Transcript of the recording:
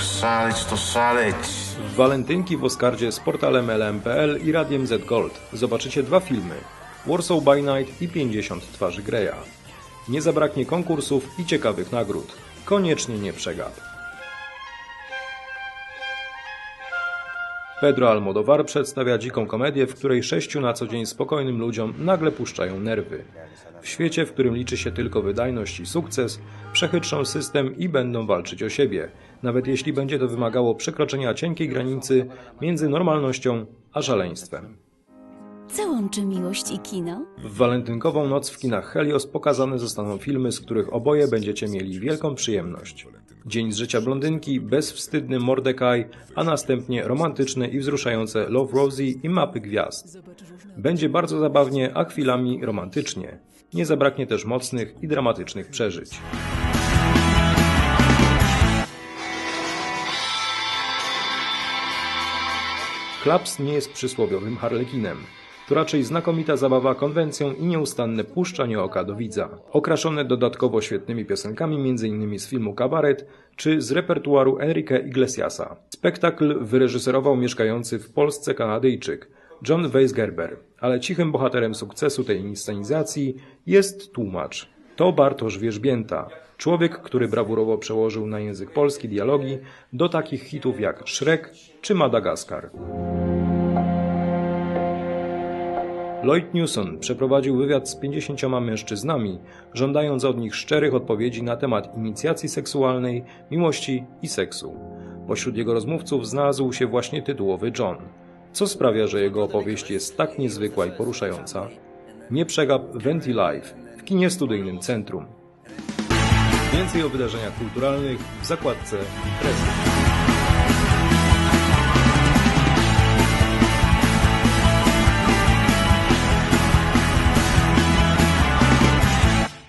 szaleć to szaleć. Walentynki w Oscardzie z portalem LMPL i Radiem Z Gold zobaczycie dwa filmy Warsaw by Night i 50 twarzy Greya. Nie zabraknie konkursów i ciekawych nagród. Koniecznie nie przegap. Pedro Almodovar przedstawia dziką komedię, w której sześciu na co dzień spokojnym ludziom nagle puszczają nerwy. W świecie, w którym liczy się tylko wydajność i sukces, przechytrzą system i będą walczyć o siebie, nawet jeśli będzie to wymagało przekroczenia cienkiej granicy między normalnością a szaleństwem. Co łączy miłość i kino? W walentynkową noc w kinach Helios pokazane zostaną filmy, z których oboje będziecie mieli wielką przyjemność. Dzień z życia blondynki, bezwstydny Mordecai, a następnie romantyczne i wzruszające Love Rosie i Mapy Gwiazd. Będzie bardzo zabawnie, a chwilami romantycznie. Nie zabraknie też mocnych i dramatycznych przeżyć. Klaps nie jest przysłowiowym harlekinem. To raczej znakomita zabawa konwencją i nieustanne puszczanie oka do widza. Okraszone dodatkowo świetnymi piosenkami m.in. z filmu Kabaret czy z repertuaru Enrique Iglesiasa. Spektakl wyreżyserował mieszkający w Polsce Kanadyjczyk John Weisgerber, ale cichym bohaterem sukcesu tej inscenizacji jest tłumacz. To Bartosz Wierzbięta, człowiek, który brawurowo przełożył na język polski dialogi do takich hitów jak Shrek czy Madagaskar. Lloyd Newson przeprowadził wywiad z 50 mężczyznami, żądając od nich szczerych odpowiedzi na temat inicjacji seksualnej, miłości i seksu. Pośród jego rozmówców znalazł się właśnie tytułowy John. Co sprawia, że jego opowieść jest tak niezwykła i poruszająca? Nie przegap Venti Live w kinie studyjnym Centrum. Więcej o wydarzeniach kulturalnych w zakładce Prezent.